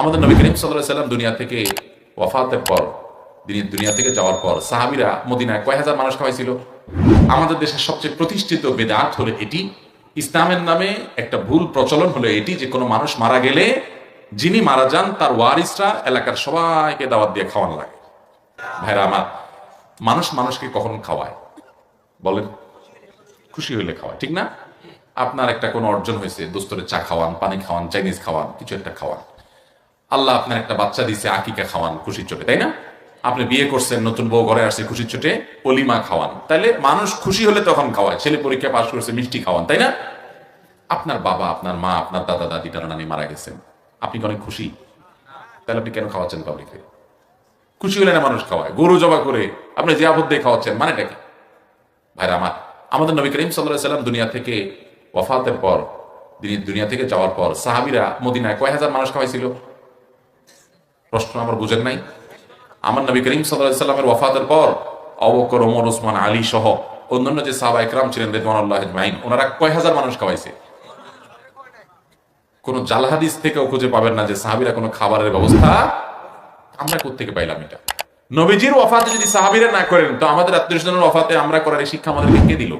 আমাদের নবী করিম সাল্লাম দুনিয়া থেকে ওয়াফাতের পর তিনি দুনিয়া থেকে যাওয়ার পর সাহাবিরা মদিনায় কয় হাজার মানুষ খাওয়াইছিল? আমাদের দেশের সবচেয়ে প্রতিষ্ঠিত বেদাত হলো এটি। ইসলামের নামে একটা ভুল প্রচলন হলো এটি যে কোনো মানুষ মারা গেলে যিনি মারা যান তার ওয়ারিসরা এলাকার সবাইকে দাওয়াত দিয়ে খাওয়ানো লাগে। ভাইরা আমার, মানুষ মানুষকে কখন খাওয়ায়? বলেন, খুশি হইলে খাওয়ায়, ঠিক না? আপনার একটা কোনো অর্জন হয়েছে, দোস্তরে চা খাওয়ান, পানি খাওয়ান, চাইনিজ খাওয়ান, কিছু একটা খাওয়ান। আল্লাহ আপনার একটা বাচ্চা দিছে আকিকা খাওয়ান, খুশির চোটে, তাই না? আপনি বিয়ে করছেন, নতুন বউ ঘরে আসছে, খুশির চোটে অলিমা খাওয়ান। তাইলে মানুষ খুশি হলে তখন খাওয়ায়, ছেলে পরীক্ষা পাশ করছে, মিষ্টি খাওয়ান, তাই না? আপনার বাবা, আপনার মা, আপনার দাদা, দাদি টানা নানি মারা গেছেন। আপনি অনেক খুশি? তাহলে আপনি কেন খাওয়াচ্ছেন পাবলিকে খুশি হলে না মানুষ খাওয়ায়? গরু জবা করে আপনি আবদ্ধ দিয়ে খাওয়াচ্ছেন, মানেটা কি? ভাইরা আমার, আমাদের নবী করিম সাল্লাহ সাল্লাম দুনিয়া থেকে ওয়াফাতের পর তিনি দুনিয়া থেকে যাওয়ার পর, সাহাবিরা মদিনায় কয় হাজার মানুষ খাওয়াইছিল? প্রশ্ন আমার বুঝেন নাই। আমার নবী করিম সাল্লামের ওয়াফাতের পর অবকর ওমর ওসমান আলী সহ অন্যান্য যে সাহাবা একরাম ছিলেন রেদমান আল্লাহ মাইন ওনারা কয় হাজার মানুষ খাওয়াইছে। কোন জালহাদিস থেকেও খুঁজে পাবেন না যে সাহাবিরা কোনো খাবারের ব্যবস্থা আমরা কোথেকে পাইলাম এটা। নবীজির ওয়াফাতে যদি সাহাবিরা না করেন, তো আমাদের আত্মীয় স্বজনের ওয়াফাতে আমরা করার এই শিক্ষা আমাদেরকে কে দিল?